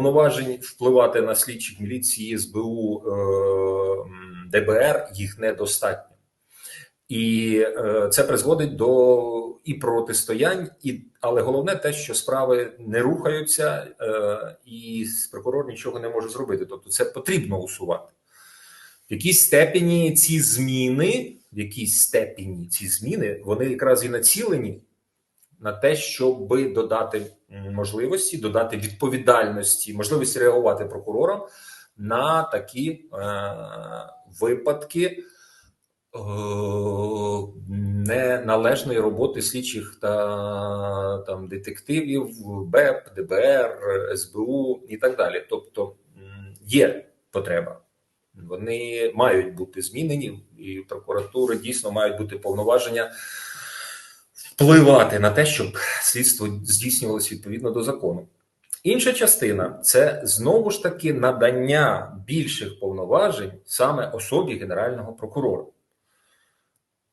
Повноважень впливати на слідчих міліції, СБУ, е, ДБР їх недостатньо. І е, це призводить до і протистоянь, і але головне те, що справи не рухаються, е, і прокурор нічого не може зробити. Тобто, це потрібно усувати. В якійсь степені ці зміни, в якійсь степені ці зміни, вони якраз і націлені на те, щоб додати можливості, додати відповідальності, можливості реагувати прокурорам на такі е, випадки е, неналежної роботи слідчих та там детективів, БЕП, ДБР, СБУ і так далі. Тобто є потреба. Вони мають бути змінені, і прокуратури дійсно мають бути повноваження впливати на те, щоб слідство здійснювалося відповідно до закону. Інша частина це знову ж таки надання більших повноважень саме особі генерального прокурора.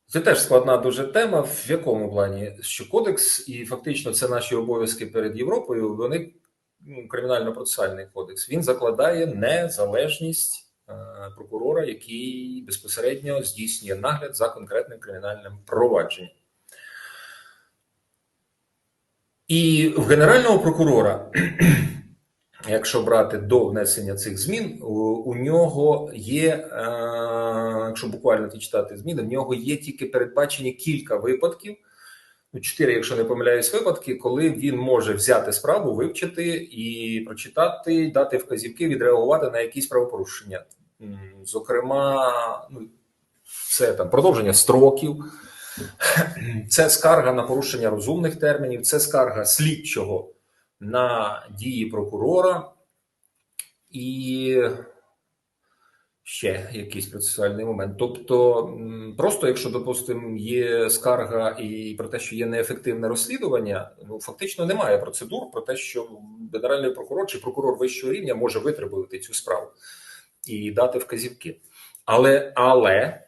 Це теж складна дуже тема. В якому плані? Що кодекс, і фактично це наші обов'язки перед Європою. Вони ну, кримінально-процесуальний кодекс він закладає незалежність е, прокурора, який безпосередньо здійснює нагляд за конкретним кримінальним провадженням. І в генерального прокурора, якщо брати до внесення цих змін, у, нього є, е, якщо буквально ті читати зміни, в нього є тільки передбачені кілька випадків, ну, чотири, якщо не помиляюсь, випадки, коли він може взяти справу, вивчити і прочитати, дати вказівки, відреагувати на якісь правопорушення. Зокрема, ну, це там продовження строків. Це скарга на порушення розумних термінів, це скарга слідчого на дії прокурора і ще якийсь процесуальний момент. Тобто, просто якщо, допустимо, є скарга і про те, що є неефективне розслідування, ну фактично немає процедур про те, що генеральний прокурор чи прокурор вищого рівня може витребувати цю справу і дати вказівки. Але, але